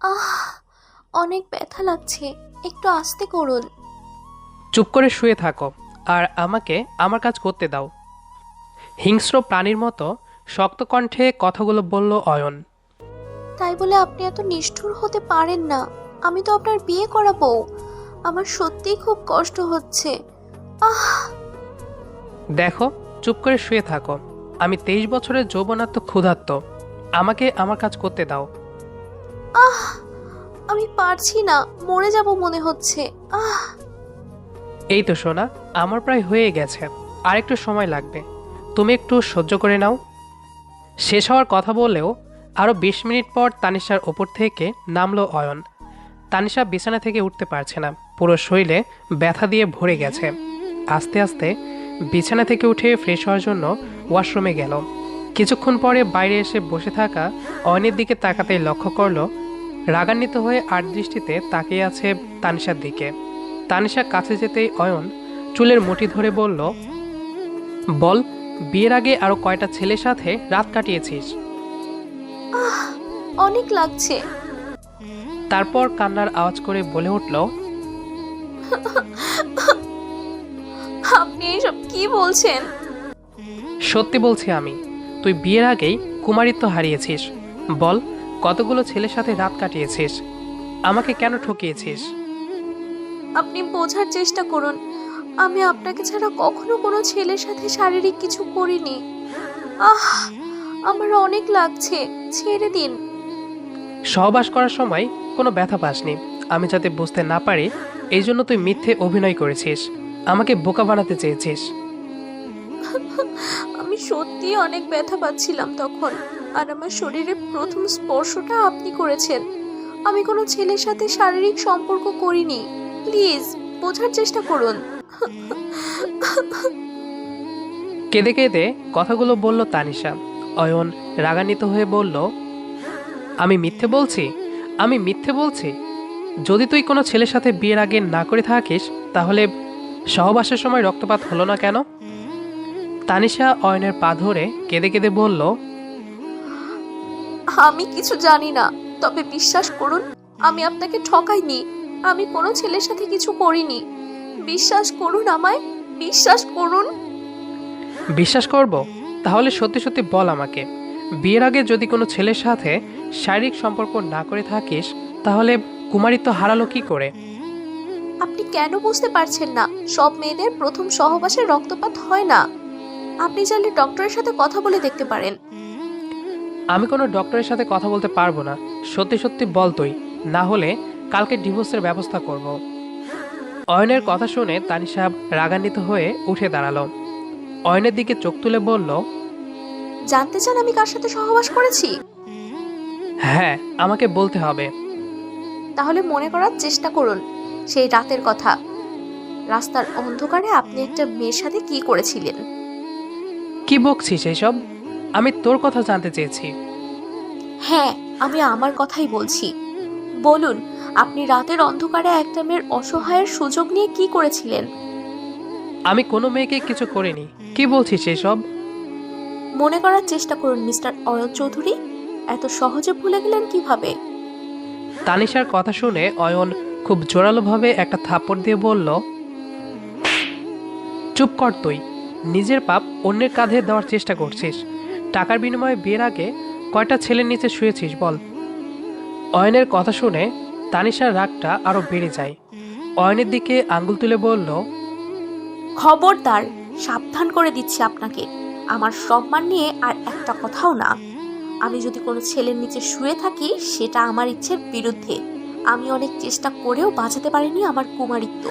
আহ অনেক ব্যথা লাগছে। একটু আস্তে করুন। চুপ করে শুয়ে থাকো আর আমাকে আমার কাজ করতে দাও। হিংস্র প্রাণীর মতো শক্ত কণ্ঠে কথাগুলো বলল অয়ন। তাই বলে আপনি এত নিষ্ঠুর হতে পারেন না। আমি তো আপনার বিয়ে করাবো। আমার সত্যিই খুব কষ্ট হচ্ছে। আহ! দেখো চুপ করে শুয়ে থাকো। আমি তেইশ বছরের যৌবনাত্ম ক্ষুধার্ত। আমাকে আমার কাজ করতে দাও। আহ, আমি পারছি না, মরে যাব মনে হচ্ছে, আহ। এই তো সোনা, আমার প্রায় হয়ে গেছে আর একটু সময় লাগবে, তুমি একটু সহ্য করে নাও। শেষ হওয়ার কথা বললেও আরও বিশ মিনিট পর তানিশার ওপর থেকে নামলো অয়ন। তানিশা বিছানা থেকে উঠতে পারছে না, পুরো শরীরে ব্যথা দিয়ে ভরে গেছে। আস্তে আস্তে বিছানা থেকে উঠে ফ্রেশ হওয়ার জন্য ওয়াশরুমে গেল। কিছুক্ষণ পরে বাইরে এসে বসে থাকা অয়নের দিকে তাকাতেই লক্ষ্য করল রাগান্বিত হয়ে আট দৃষ্টিতে তাকিয়ে আছে তানিশার দিকে। তানিশা কাছে যেতেই অয়ন চুলের মুঠি ধরে বলল বল বিয়ের আগে আরও কয়টা ছেলের সাথে রাত কাটিয়েছিস? অনেক লাগছে। তারপর কান্নার আওয়াজ করে বলে উঠল আপনি এইসব কি বলছেন? সত্যি বলছি আমি তুই বিয়ের আগেই কুমারিত্ব হারিয়েছিস। বল কতগুলো ছেলের সাথে রাত কাটিয়েছিস? আমাকে কেন ঠকিয়েছিস? আপনি বোঝার চেষ্টা করুন। আমি আপনাকে ছাড়া কখনো কোনো ছেলের সাথে শারীরিক কিছু করিনি। আহ আমার অনেক লাগছে। ছেড়ে দিন। সহবাস করার সময় কোনো ব্যথা পাসনি। আমি যাতে বুঝতে না পারি এই জন্য তুই মিথ্যে অভিনয় করেছিস। আমাকে বোকা বানাতে চেয়েছিস। আমি সত্যি অনেক ব্যথা পাচ্ছিলাম তখন, আর আমার শরীরে প্রথম স্পর্শটা আপনি করেছেন। আমি কোনো ছেলের সাথে শারীরিক সম্পর্ক করিনি। প্লিজ, বোঝার চেষ্টা করুন। কেঁদে কেঁদে কথাগুলো বলল তানিশা। অয়ন রাগান্বিত হয়ে বলল, আমি মিথ্যে বলছি? আমি মিথ্যে বলছি? যদি তুই কোনো ছেলের সাথে বিয়ের আগে না করে থাকিস, তাহলে সহবাসের সময় রক্তপাত হলো না কেন? তানিশা অয়নের পা ধরে কেঁদে কেঁদে বলল আমি কিছু জানি না তবে বিশ্বাস করুন আমি আপনাকে ঠকাইনি। আমি কোনো ছেলের সাথে কিছু করিনি। বিশ্বাস করুন আমায় বিশ্বাস করুন। বিশ্বাস করব? তাহলে সত্যি সত্যি বল আমাকে। বিয়ের আগে যদি কোনো ছেলের সাথে শারীরিক সম্পর্ক না করে থাকিস তাহলে কুমারী তো হারালো কি করে? আপনি কেন বুঝতে পারছেন না? সব মেয়েদের প্রথম সহবাসে রক্তপাত হয় না। আপনি চাইলে ডক্টরের সাথে কথা বলে দেখতে পারেন। আমি কোনো ডক্টরের সাথে কথা বলতে পারব না। সত্যি সত্যি বল তুই। না হলে কালকে ডিভোর্সের ব্যবস্থা করব। অয়নের কথা শুনে তানিশা রাগান্বিত হয়ে উঠে দাঁড়াল। অয়নের দিকে চোখ তুলে বলল জানতে চান আমি কার সাথে সহবাস করেছি? হ্যাঁ আমাকে বলতে হবে। তাহলে মনে করার চেষ্টা করুন সেই রাতের কথা। রাস্তার অন্ধকারে আপনি একটা মেয়ের সাথে কি করেছিলেন? কি বকছিস এসব? আমি তোর কথা জানতে চেয়েছি। হ্যাঁ আমি আমার কথাই বলছি। বলুন আপনি রাতের অন্ধকারে একটা মেয়ের অসহায়ের সুযোগ নিয়ে কি করেছিলেন? আমি কোনো মেয়েকে কিছু করিনি। কি বলছিস এসব? মনে করার চেষ্টা করুন মিস্টার অয়ন চৌধুরী। এত সহজে ভুলে গেলেন কীভাবে? তানিশার কথা শুনে অয়ন খুব জোরালোভাবে একটা থাপ্পড় দিয়ে বলল চুপ কর তুই। নিজের পাপ অন্যের কাঁধে দেওয়ার চেষ্টা করছিস। টাকার বিনিময়ে বিয়ের আগে কয়টা ছেলের নিচে শুয়েছিস বল। অয়নের কথা শুনে তানিশার রাগটা আরও বেড়ে যায়। অয়নের দিকে আঙ্গুল তুলে বলল, খবরদার, সাবধান করে দিচ্ছি আপনাকে। আমার সম্মান নিয়ে আর একটা কথাও না। আমি যদি কোনো ছেলের নিচে শুয়ে থাকি, সেটা আমার ইচ্ছের বিরুদ্ধে। আমি অনেক চেষ্টা করেও বাঁচাতে পারিনি আমার কুমারিত্ব।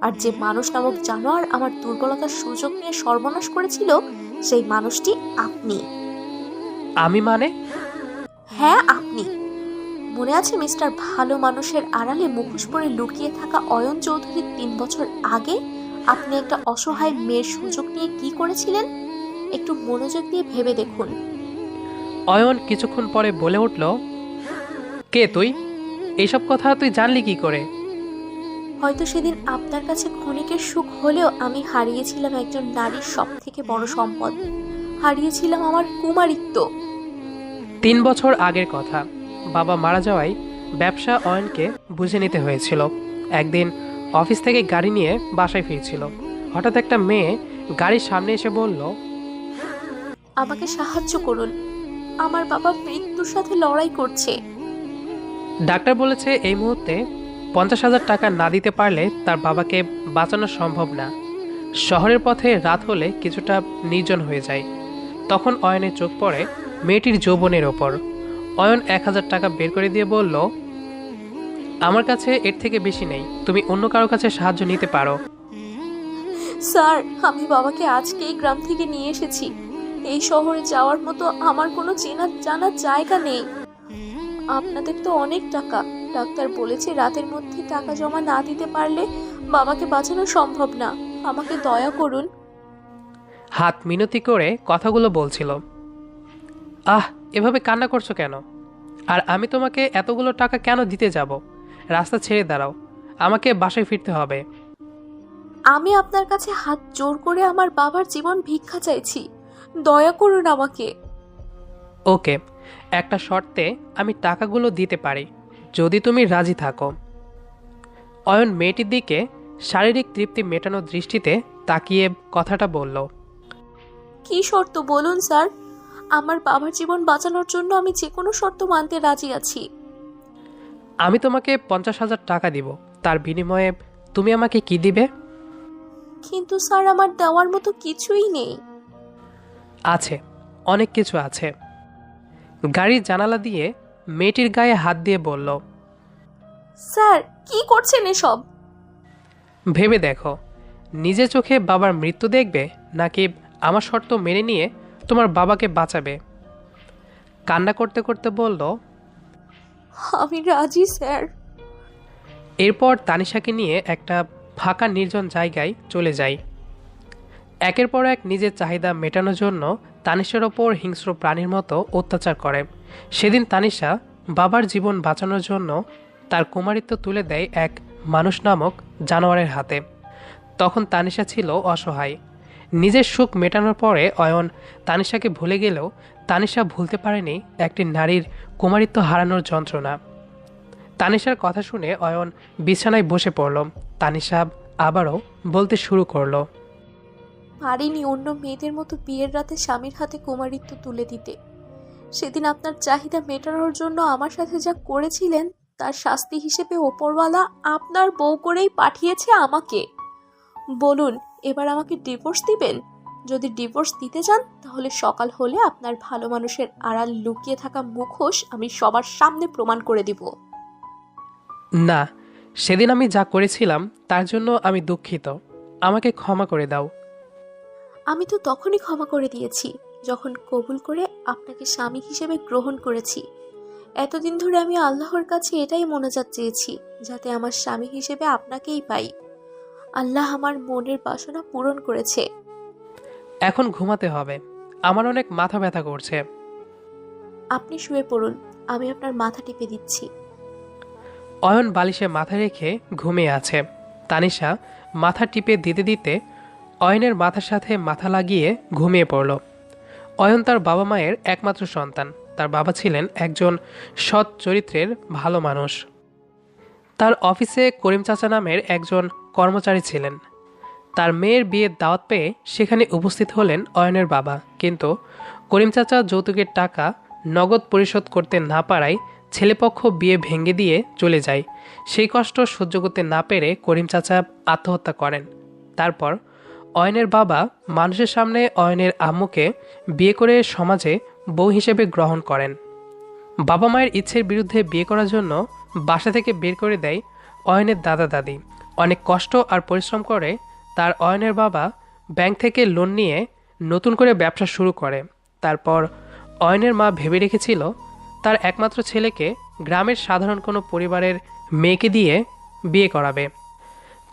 আর যে মানুষ নামক জানোয়ার আমার দুর্বলতার সুযোগ নিয়ে সর্বনাশ করেছিল সেই মানুষটি আপনি। আমি মানে? হ্যাঁ আপনি। মনে আছে মিস্টার ভালো মানুষের আড়ালে মুখোশ পরে লুকিয়ে থাকা অয়ন চৌধুরীর তিন বছর আগে আপনি একটা অসহায় মেয়ের সুযোগ নিয়ে কি করেছিলেন? একটু মনোযোগ দিয়ে ভেবে দেখুন। অয়ন কিছুক্ষণ পরে বলে উঠল কে তুই? এইসব কথা তুই জানলি কি করে? হয়তো সেদিন আপনার কাছে ক্ষণিকের সুখ হলেও আমি হারিয়েছিলাম একজন নারীর সব থেকে বড় সম্পদ। হারিয়েছিলাম আমার কুমারিত্ব। তিন বছর আগের কথা। বাবা মারা যাওয়ায় ব্যবসা অয়নকে বুঝে নিতে হয়েছিল। একদিন অফিস থেকে গাড়ি নিয়ে বাসায় ফিরছিল। হঠাৎ একটা মেয়ে গাড়ির সামনে এসে বলল আমাকে সাহায্য করুন। আমার বাবা মৃত্যুর সাথে লড়াই করছে। ডাক্তার বলেছে এই মুহূর্তে পঞ্চাশ হাজার টাকা না দিতে পারলে তার বাবাকে বাঁচানো সম্ভব না। শহরের পথে রাত হলে কিছুটা নির্জন হয়ে যায়। তখন অয়নের চোখ পড়ে মেয়েটির যৌবনের ওপর। অয়ন এক হাজার টাকা বের করে দিয়ে বলল, আমার কাছে এর থেকে বেশি নেই। তুমি অন্য কারও কাছে সাহায্য নিতে পারো। স্যার, আমি বাবাকে আজকেই গ্রাম থেকে নিয়ে এসেছি। এই শহরে যাওয়ার মতো আমার কোনো চেনা জানার জায়গা নেই। আপনাদের তো অনেক টাকা। ডাক্তার বলেছে রাতের মধ্যে টাকা জমা না দিতে পারলে বাবাকে বাঁচানো সম্ভব না। আমাকে দয়া করুন। হাত মিনতি করে কথাগুলো বলছিল। আহ এভাবে কান্না করছ কেন? আর আমি তোমাকে এতগুলো টাকা কেন দিতে যাব? রাস্তা ছেড়ে দাঁড়াও। আমাকে বাসায় ফিরতে হবে। আমি আপনার কাছে হাত জোর করে আমার বাবার জীবন ভিক্ষা চাইছি। দয়া করুন আমাকে। ওকে একটা শর্তে আমি টাকাগুলো দিতে পারি। যদি তুমি রাজি থাকো। অয়ন মেয়েটির দিকে শারীরিক তৃপ্তি মেটানোর দৃষ্টিতে তাকিয়ে কথাটা বলল কি শর্ত বলুন স্যার? আমার বাবার জীবন বাঁচানোর জন্য আমি যে কোনো শর্ত মানতে রাজি আছি। আমি তোমাকে পঞ্চাশ হাজার টাকা দিব। তার বিনিময়ে তুমি আমাকে কি দিবে? কিন্তু স্যার আমার দেওয়ার মতো কিছুই নেই। আছে অনেক কিছু আছে। গাড়ির জানালা দিয়ে মেয়েটির গায়ে হাত দিয়ে বলল স্যার কি করছেন এসব? ভেবে দেখো নিজে চোখে বাবার মৃত্যু দেখবে নাকি আমার শর্ত মেনে নিয়ে তোমার বাবাকে বাঁচাবে? কান্না করতে করতে বলল আমি রাজি স্যার। এরপর তানিশাকে নিয়ে একটা ফাঁকা নির্জন জায়গায় চলে যাই। একের পর এক নিজের চাহিদা মেটানোর জন্য তানিশের ওপর হিংস্র প্রাণীর মতো অত্যাচার করে। সেদিন তানিশা বাবার জীবন বাঁচানোর জন্য তার কুমারিত্ব তুলে দেয় এক মানুষ নামক জানোয়ারের হাতে। তখন তানিশা ছিল অসহায়। নিজের সুখ মেটানোর পরে অয়ন তানিশাকে ভুলে গেলেও তানিশা ভুলতে পারেনি একটি নারীর কুমারিত্ব হারানোর যন্ত্রণা। তানিশার কথা শুনে অয়ন বিছানায় বসে পড়ল। তানিশা আবারও বলতে শুরু করল, পারিনি অন্য মেয়েদের মতো বিয়ের রাতে স্বামীর হাতে কুমারিত্ব তুলে দিতে। সেদিন আপনার চাহিদা মেটানোর জন্য আমার সাথে যা করেছিলেন তার শাস্তি হিসেবে ওপরওয়ালা আপনার বউ করেই পাঠিয়েছে আমাকে। বলুন এবার আমাকে ডিভোর্স দিবেন? যদি ডিভোর্স দিতে চান তাহলে সকাল হলে আপনার ভালো মানুষের আড়াল লুকিয়ে থাকা মুখোশ আমি সবার সামনে প্রমাণ করে দিব। না সেদিন আমি যা করেছিলাম তার জন্য আমি দুঃখিত। আমাকে ক্ষমা করে দাও। আমি তো তখনই ক্ষমা করে দিয়েছি। যখন কবুল করে আপনাকে স্বামী হিসেবে গ্রহণ করেছি। এতদিন ধরে আমি আল্লাহর কাছে এটাই মনোজাত চেয়েছি যাতে আমার স্বামী হিসেবে আপনাকেই পাই। আল্লাহ আমার মনের বাসনা পূরণ করেছে। এখন ঘুমাতে হবে। আমার অনেক মাথা ব্যথা করছে। আপনি শুয়ে পড়ুন আমি আপনার মাথা টিপে দিচ্ছি। অয়ন বালিশে মাথা রেখে ঘুমিয়ে আছে। তানিশা মাথা টিপে দিতে দিতে অয়নের মাথার সাথে মাথা লাগিয়ে ঘুমিয়ে পড়ল। অয়ন তার বাবা মায়ের একমাত্র সন্তান। তার বাবা ছিলেন একজন সৎ চরিত্রের ভালো মানুষ। তার অফিসে করিম চাচা নামের একজন কর্মচারী ছিলেন। তার মেয়ের বিয়ের দাওয়াত পেয়ে সেখানে উপস্থিত হলেন অয়নের বাবা। কিন্তু করিম চাচা যৌতুকের টাকা নগদ পরিশোধ করতে না পারায় ছেলেপক্ষ বিয়ে ভেঙে দিয়ে চলে যায়। সেই কষ্ট সহ্য করতে না পেরে করিম চাচা আত্মহত্যা করেন। তারপর অয়নের বাবা মানুষের সামনে অয়নের আম্মুকে বিয়ে করে সমাজে বউ হিসেবে গ্রহণ করেন। বাবা মায়ের ইচ্ছের বিরুদ্ধে বিয়ে করার জন্য বাসা থেকে বের করে দেয় অয়নের দাদা দাদি। অনেক কষ্ট আর পরিশ্রম করে তার অয়নের বাবা ব্যাংক থেকে লোন নিয়ে নতুন করে ব্যবসা শুরু করে। তারপর অয়নের মা ভেবে রেখেছিল তার একমাত্র ছেলেকে গ্রামের সাধারণ কোনো পরিবারের মেয়েকে দিয়ে বিয়ে করাবে।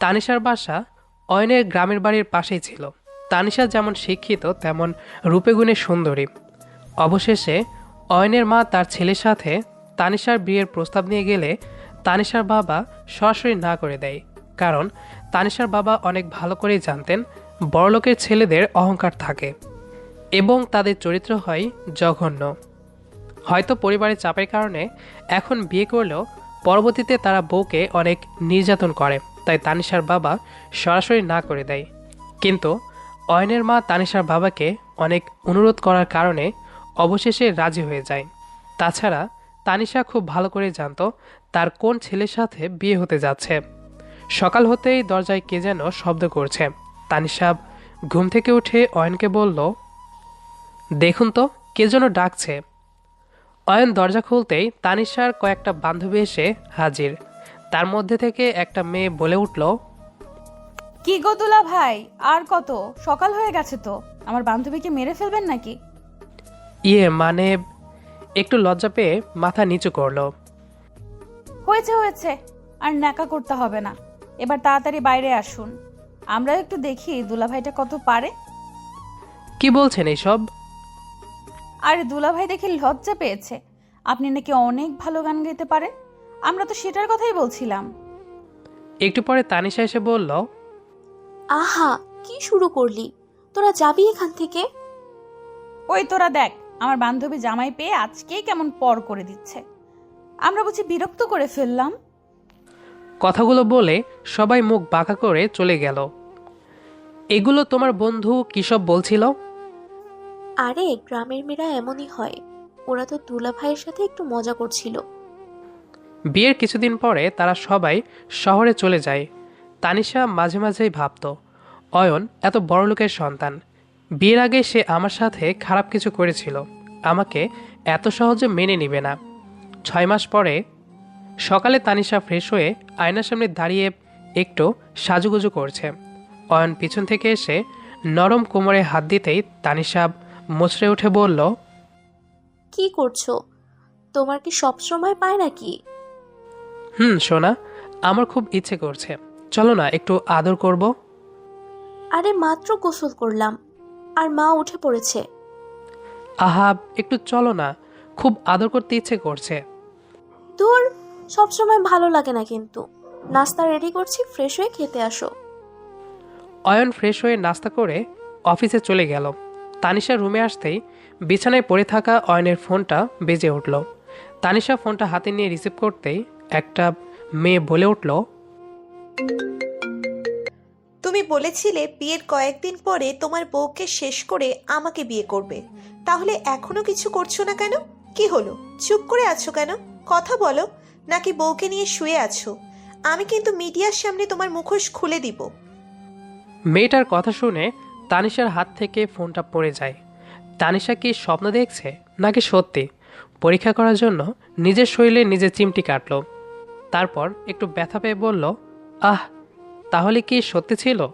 তানিশার বাসা অয়নের গ্রামের বাড়ির পাশেই ছিল। তানিশা যেমন শিক্ষিত, তেমন রূপেগুণে সুন্দরী। অবশেষে অয়নের মা তার ছেলের সাথে তানিশার বিয়ের প্রস্তাব নিয়ে গেলে তানিশার বাবা সরাসরি না করে দেয়। কারণ তানিশার বাবা অনেক ভালো করেই জানতেন বড়লোকের ছেলেদের অহংকার থাকে এবং তাদের চরিত্র হয় জঘন্য। হয়তো পরিবারের চাপের কারণে এখন বিয়ে করলেও পরবর্তীতে তারা বউকে অনেক নির্যাতন করে। তাই তানিশার বাবা সরাসরি না করে দেয়। কিন্তু অয়নের মা তানিশার বাবাকে অনেক অনুরোধ করার কারণে অবশেষে রাজি হয়ে যায়। তাছাড়া তানিশা খুব ভালো করে জানতো তার কোন ছেলের সাথে বিয়ে হতে যাচ্ছে। সকাল হতেই দরজায় কে যেন শব্দ করছে। তানিশা ঘুম থেকে উঠে অয়নকে বলল, দেখুন তো, কে যেন ডাকছে। অয়ন দরজা খুলতেই তানিশার কয়েকটা বান্ধবী এসে হাজির। তার মধ্যে থেকে একটা মেয়ে বলে উঠল কি গো দুলা ভাই? আর কত? সকাল হয়ে গেছে তো। আমার বান্ধবীকে মেরে ফেলবেন নাকি? ইয়ে মানে একটু লজ্জা পেয়ে মাথা নিচু করল। হয়েছে হয়েছে। আর ন্যাকা করতে হবে না। এবার তাড়াতাড়ি বাইরে আসুন। আমরা একটু দেখি দুলা ভাইটা কত পারে? কি বলছেন এইসব? আরে দুলা ভাই দেখে লজ্জা পেয়েছে। আপনি নাকি অনেক ভালো গান গাইতে পারেন? আমরা তো সেটার কথাই বলছিলাম। একটু পরে তানিশা এসে বলল আহা কি শুরু করলি? তোরা যাবি এখান থেকে? ওই তোরা দেখ আমার বান্ধবী জামাই পেয়ে আজকেই কেমন পর করে দিচ্ছে। আমরা বুঝি বিরক্ত করে ফেললাম। কথাগুলো বলে সবাই মুখ বাঁকা করে চলে গেল। এগুলো তোমার বন্ধু কী সব বলছিল? আরে গ্রামের মেয়েরা এমনই হয়। ওরা তো দুলা ভাইয়ের সাথে একটু মজা করছিল। বিয়ের কিছুদিন পরে তারা সবাই শহরে চলে যায়। তানিশা মাঝে মাঝেই ভাবত, অয়ন এত বড় লোকের সন্তান। বিয়ের আগে সে আমার সাথে খারাপ কিছু করেছিল। আমাকে এত সহজে মেনে নিবে না। ছয় মাস পরে সকালে তানিশা ফ্রেশ হয়ে আয়নার সামনে দাঁড়িয়ে একটু সাজুগুজু করছে। অয়ন পিছন থেকে এসে নরম কোমরে হাত দিতেই তানিশা মুচড়ে উঠে বলল, কি করছ? তোমার কি সবসময় পায় নাকি? হুম সোনা আমার খুব ইচ্ছে করছে। চলো না একটু আদর করব। আরে মাত্র গোসল করলাম। আর মা উঠে পড়েছে। আহা একটু চলো না খুব আদর করতে ইচ্ছে করছে। তোর সব সময় ভালো লাগে না কিন্তু। নাস্তা রেডি করছি ফ্রেশ হয়ে খেতে আসো। অয়ন ফ্রেশ হয়ে নাস্তা করে অফিসে চলে গেল। তানিশা রুমে আসতেই বিছানায় পড়ে থাকা অয়নের ফোনটা বেজে উঠল। তানিশা ফোনটা হাতে নিয়ে রিসিভ করতেই একটা মেয়ে বলে উঠল। তুমি বলেছিলে বিয়ের কয়েকদিন পরে তোমার বউকে শেষ করে আমাকে বিয়ে করবে। তাহলে এখনও কিছু করছ না কেন? কি হলো? চুপ করে আছো কেন? কথা বলো। নাকি বউকে নিয়ে শুয়ে আছো? আমি কিন্তু মিডিয়ার সামনে তোমার মুখোশ খুলে দিব। মেয়েটার কথা শুনে তানিশার হাত থেকে ফোনটা পড়ে যায়। তানিশা কি স্বপ্ন দেখছে? নাকি সত্যি? পরীক্ষা করার জন্য নিজের শরীরে নিজে চিমটি কাটলো। তারপর একটু ব্যথা পেয়ে বলল আহ তাহলে কি সত্যি ছিল?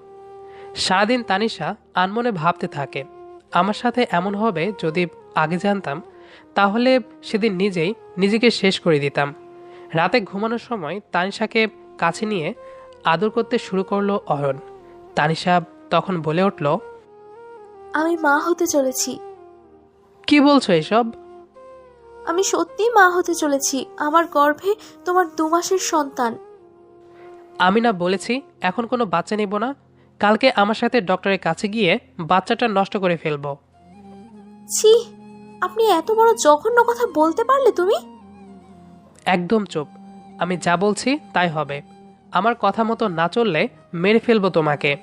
সারাদিন তানিশা আনমনে ভাবতে থাকে আমার সাথে এমন হবে যদি আগে জানতাম তাহলে সেদিন নিজেই নিজেকে শেষ করে দিতাম। রাতে ঘুমানোর সময় তানিশাকে কাছে নিয়ে আদর করতে শুরু করল অরণ। তানিশা তখন বলে উঠল আমি মা হতে চলেছি। কি বলছো এসব? আমি সত্যি মা হতে চলেছি। আমার গর্ভে তোমার দু মাসের সন্তান। আমি না বলেছি এখন কোনো বাচ্চা নেব না। কালকে আমার সাথে ডক্টরের কাছে গিয়ে বাচ্চাটা নষ্ট করে ফেলব। ছি আপনি এত বড় জঘন্য কথা বলতে পারলে তুমি? একদম চুপ। আমি যা বলছি তাই হবে। আমার কথা মতো না চললে মেরে ফেলব তোমাকে।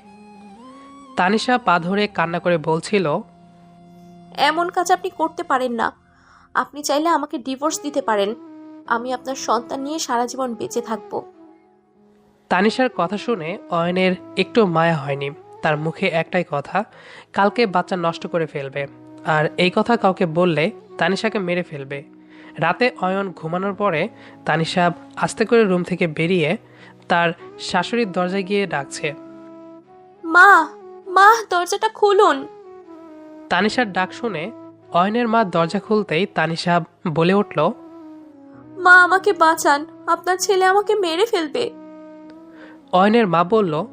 তানিশা পা ধরে কান্না করে বলছিল এমন কাজ আপনি করতে পারেন না। আপনি চাইলে আমাকে ডিভোর্স দিতে পারেন। আমি আপনার সন্তান নিয়ে সারা জীবন বেঁচে থাকব। তানিশার কথা শুনে অয়নের একটু মায়া হয়নি। তার মুখে একটাই কথা কালকে বাচ্চা নষ্ট করে ফেলবে। আর এই কথা কাউকে বললে তানিশাকে মেরে ফেলবে। রাতে অয়ন ঘুমানোর পরে তানিশা আস্তে করে রুম থেকে বেরিয়ে তার শাশুড়ির দরজায় গিয়ে ডাকছে। মা মা দরজাটা খুলুন। তানিশার ডাক শুনে অয়নের মা দরজা খুলতেই তানিশা বলে উঠল মা আমাকে বাঁচান। আপনার ছেলে আমাকে মেরে ফেলবে। অয়নের মা বলল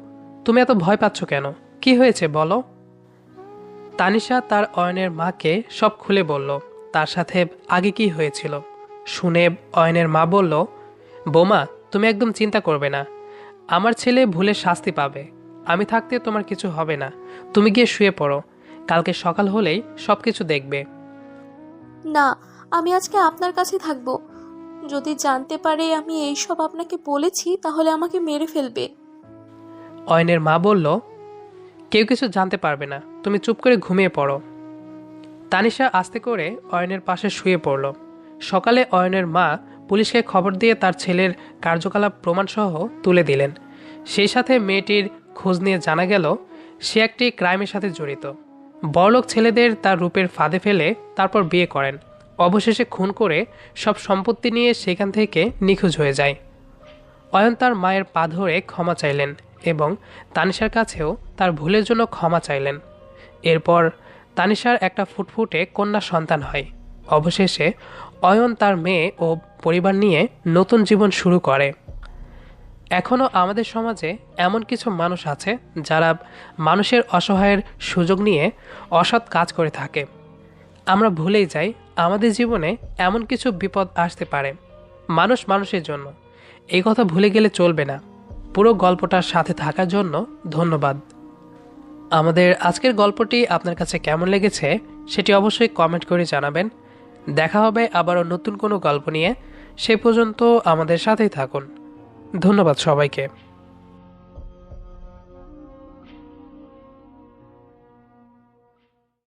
তুমি এত ভয় পাচ্ছ কেন? কি হয়েছে বলো? তানিশা তার অয়নের মাকে সব খুলে বলল তার সাথে আগে কি হয়েছিল? শুনে অয়নের মা বলল বোমা তুমি একদম চিন্তা করবে না। আমার ছেলে ভুলে শাস্তি পাবে। আমি থাকতে তোমার কিছু হবে না। তুমি গিয়ে শুয়ে পড়ো। কালকে সকাল হলেই সব কিছু দেখবে। না আমি আজকে আপনার কাছে থাকব। যদি জানতে পারে আমি এইসব আপনাকে বলেছি তাহলে আমাকে মেরে ফেলবে। অয়নের মা বলল কেউ কিছু জানতে পারবে না তুমি চুপ করে ঘুমিয়ে পড়ো। তানিশা আস্তে করে অয়নের পাশে শুয়ে পড়ল। সকালে অয়নের মা পুলিশকে খবর দিয়ে তার ছেলের কার্যকলাপ প্রমাণসহ তুলে দিলেন। সেই সাথে মেয়েটির খোঁজ নিয়ে জানা গেল সে একটি ক্রাইমের সাথে জড়িত। বড়লোক ছেলেদের তার রূপের ফাঁদে ফেলে তারপর বিয়ে করেন। অবশেষে খুন করে সব সম্পত্তি নিয়ে সেখান থেকে নিখোঁজ হয়ে যায়। অয়ন তার মায়ের পা ধরে ক্ষমা চাইলেন এবং তানিশার কাছেও তার ভুলের জন্য ক্ষমা চাইলেন। এরপর তানিশার একটা ফুটফুটে কন্যা সন্তান হয়। অবশেষে অয়ন তার মেয়ে ও পরিবার নিয়ে নতুন জীবন শুরু করে। এখনও আমাদের সমাজে এমন কিছু মানুষ আছে যারা মানুষের অসহায়ের সুযোগ নিয়ে অসৎ কাজ করে থাকে। আমরা ভুলেই যাই, আমাদের জীবনে এমন কিছু বিপদ আসতে পারে। মানুষ মানুষের জন্য। এই কথা ভুলে গেলে চলবে না। পুরো গল্পটার সাথে থাকার জন্য ধন্যবাদ। আমাদের আজকের গল্পটি আপনার কাছে কেমন লেগেছে সেটি অবশ্যই কমেন্ট করে জানাবেন। দেখা হবে আবারও নতুন কোনো গল্প নিয়ে। সে পর্যন্ত আমাদের সাথেই থাকুন। ধন্যবাদ সবাইকে।